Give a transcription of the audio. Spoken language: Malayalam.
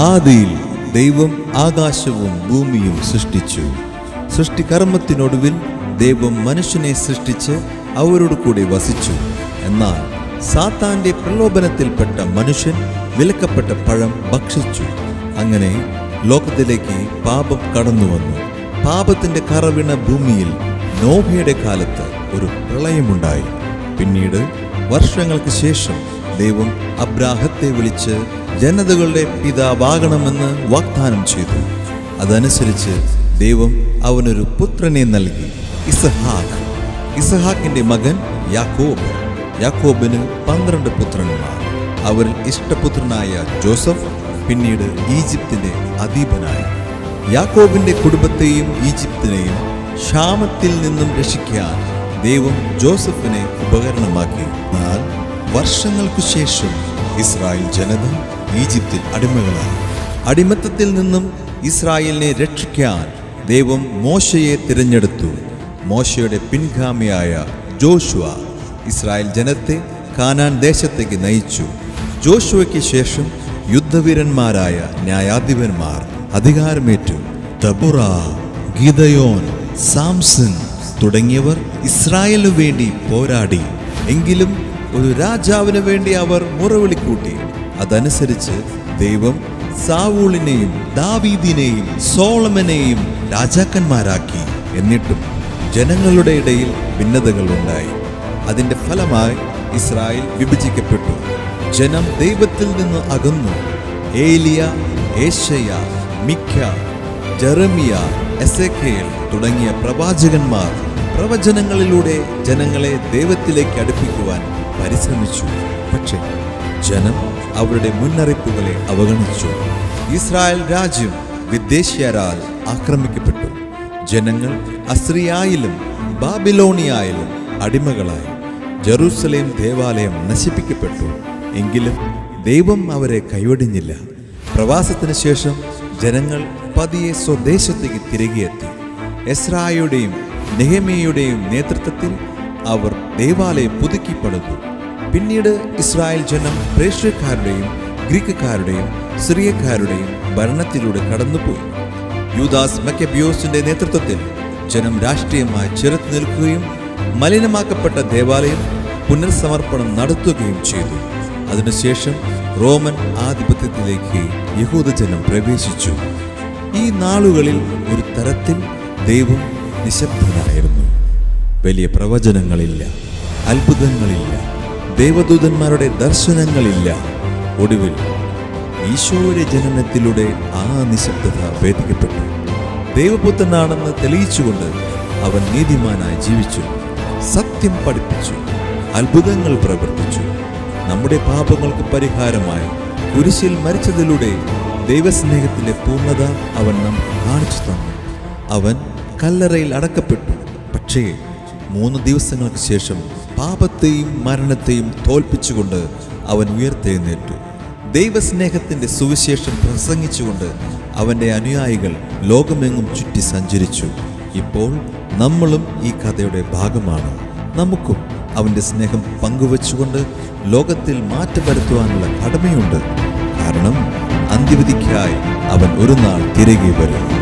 ആദിയിൽ ദൈവം ആകാശവും ഭൂമിയും സൃഷ്ടിച്ചു. സൃഷ്ടികർമ്മത്തിനൊടുവിൽ ദൈവം മനുഷ്യനെ സൃഷ്ടിച്ച് അവരോട് കൂടി വസിച്ചു. എന്നാൽ സാത്താന്റെ പ്രലോഭനത്തിൽപ്പെട്ട മനുഷ്യൻ വിലക്കപ്പെട്ട പഴം ഭക്ഷിച്ചു. അങ്ങനെ ലോകത്തിലേക്ക് പാപം കടന്നു വന്നു. പാപത്തിന്റെ കറവിണ ഭൂമിയിൽ നോഹയുടെ കാലത്ത് ഒരു പ്രളയമുണ്ടായി. പിന്നീട് വർഷങ്ങൾക്ക് ശേഷം ദൈവം അബ്രാഹത്തെ വിളിച്ച് ജനതകളുടെ പിതാവാകണമെന്ന് വാഗ്ദാനം ചെയ്തു. അതനുസരിച്ച് ദൈവം അവനൊരു പുത്രനെ നൽകി. ഇസഹാഖ് ഇസഹാക്കിന്റെ മകൻ യാക്കോബ്. യാക്കോബിന് പന്ത്രണ്ട് പുത്രന്മാർ. അവരിൽ ഇഷ്ടപുത്രനായ ജോസഫ് പിന്നീട് ഈജിപ്തിന്റെ അധീപനായി. യാക്കോബിന്റെ കുടുംബത്തെയും ഈജിപ്തിനെയും ക്ഷാമത്തിൽ നിന്നും രക്ഷിക്കാൻ ദൈവം ജോസഫിനെ ഉപകരണമാക്കി. എന്നാൽ വർഷങ്ങൾക്കു ശേഷം ഇസ്രായേൽ ജനത ഈജിപ്തിൽ അടിമകളായി. അടിമത്തത്തിൽ നിന്നും ഇസ്രായേലിനെ രക്ഷിക്കാൻ ദൈവം മോശയെ തിരഞ്ഞെടുത്തു. മോശയുടെ പിൻഗാമിയായ ജോഷുവ ഇസ്രായേൽ ജനത്തെ കാനാൻ ദേശത്തേക്ക് നയിച്ചു. ജോഷുവയ്ക്ക് ശേഷം യുദ്ധവീരന്മാരായ ന്യായാധിപന്മാർ അധികാരമേറ്റു. തബുറ ഗീതയോൻ സാംസൺ തുടങ്ങിയവർ ഇസ്രായേലിനു വേണ്ടി പോരാടി. എങ്കിലും ഒരു രാജാവിന് വേണ്ടി അവർ മുറവിളിക്കൂട്ടി അതനുസരിച്ച് ദൈവം സാവൂളിനെയും ദാവീദിനെയും സോളമനെയും രാജാക്കന്മാരാക്കി. എന്നിട്ടും ജനങ്ങളുടെ ഇടയിൽ ഭിന്നതകൾ ഉണ്ടായി. അതിന്റെ ഫലമായി ഇസ്രായേൽ വിഭജിക്കപ്പെട്ടു. ജനം ദൈവത്തിൽ നിന്ന് അകന്നു. ഏലിയ ഏഷയ മിക്ക ജെറമിയ എസേക്കേൽ തുടങ്ങിയ പ്രവാചകന്മാർ പ്രവചനങ്ങളിലൂടെ ജനങ്ങളെ ദൈവത്തിലേക്ക് അടുപ്പിക്കുവാൻ പരിശ്രമിച്ചു. പക്ഷേ ജനം അവരുടെ മുന്നറിയിപ്പുകളെ അവഗണിച്ചു. ഇസ്രായേൽ രാജ്യം വിദേശീയരാൽ ആക്രമിക്കപ്പെട്ടു. ജനങ്ങൾ അസ്രിയായിലും ബാബിലോണിയായാലും അടിമകളായി. ജെറൂസലേം ദേവാലയം നശിപ്പിക്കപ്പെട്ടു. എങ്കിലും ദൈവം അവരെ കൈവടിഞ്ഞില്ല. പ്രവാസത്തിന് ശേഷം ജനങ്ങൾ പതിയെ സ്വദേശത്തേക്ക് തിരികെ എത്തി എസ്രായുടെയും നെഹമിയയുടെയും നേതൃത്വത്തിൽ അവർ ദേവാലയം പുതുക്കി പണിതു പിന്നീട് ഇസ്രായേൽ ജനം പ്രേഷ്യക്കാരുടെയും ഗ്രീക്കുകാരുടെയും സിറിയക്കാരുടെയും ഭരണത്തിലൂടെ കടന്നുപോയി. യൂദാസ് മക്കബിയോസിന്റെ നേതൃത്വത്തിൽ ജനം രാഷ്ട്രീയമായി ചെറുത്തു നിൽക്കുകയും മലിനമാക്കപ്പെട്ട ദേവാലയം പുനർസമർപ്പണം നടത്തുകയും ചെയ്തു. അതിനുശേഷം റോമൻ ആധിപത്യത്തിലേക്ക് യഹൂദജനം പ്രവേശിച്ചു. ഈ നാളുകളിൽ ഒരു തരത്തിൽ ദൈവം നിശബ്ദനായിരുന്നു. വലിയ പ്രവചനങ്ങളില്ല അത്ഭുതങ്ങളില്ല. ദേവദൂതന്മാരുടെ ദർശനങ്ങളില്ല. ഒടുവിൽ ഈശോയുടെ ജനനത്തിലൂടെ ആ നിശബ്ദത ഭേദിക്കപ്പെട്ടു. ദൈവപുത്രനാണെന്ന് തെളിയിച്ചുകൊണ്ട് അവൻ നീതിമാനായി ജീവിച്ചു. സത്യം പഠിപ്പിച്ചു. അത്ഭുതങ്ങൾ പ്രവർത്തിച്ചു. നമ്മുടെ പാപങ്ങൾക്ക് പരിഹാരമായി കുരിശിൽ മരിച്ചതിലൂടെ ദൈവസ്നേഹത്തിന്റെ പൂർണത അവൻ നമുക്ക് കാണിച്ചു തന്നു. അവൻ കല്ലറയിൽ അടക്കപ്പെട്ടു. പക്ഷേ മൂന്ന് ദിവസങ്ങൾക്ക് ശേഷം പാപത്തെയും മരണത്തെയും തോൽപ്പിച്ചുകൊണ്ട് അവൻ ഉയർത്തെഴുന്നേറ്റു. ദൈവസ്നേഹത്തിന്റെ സുവിശേഷം പ്രസംഗിച്ചുകൊണ്ട് അവന്റെ അനുയായികൾ ലോകമെങ്ങും ചുറ്റി സഞ്ചരിച്ചു. ഇപ്പോൾ നമ്മളും ഈ കഥയുടെ ഭാഗമാണ്. നമുക്കും അവന്റെ സ്നേഹം പങ്കുവച്ചുകൊണ്ട് ലോകത്തിൽ മാറ്റം വരുത്തുവാനുള്ള കടമയുണ്ട്. കാരണം അന്ത്യവിധിക്കായി അവൻ ഒരു നാൾ തിരികെ വരും.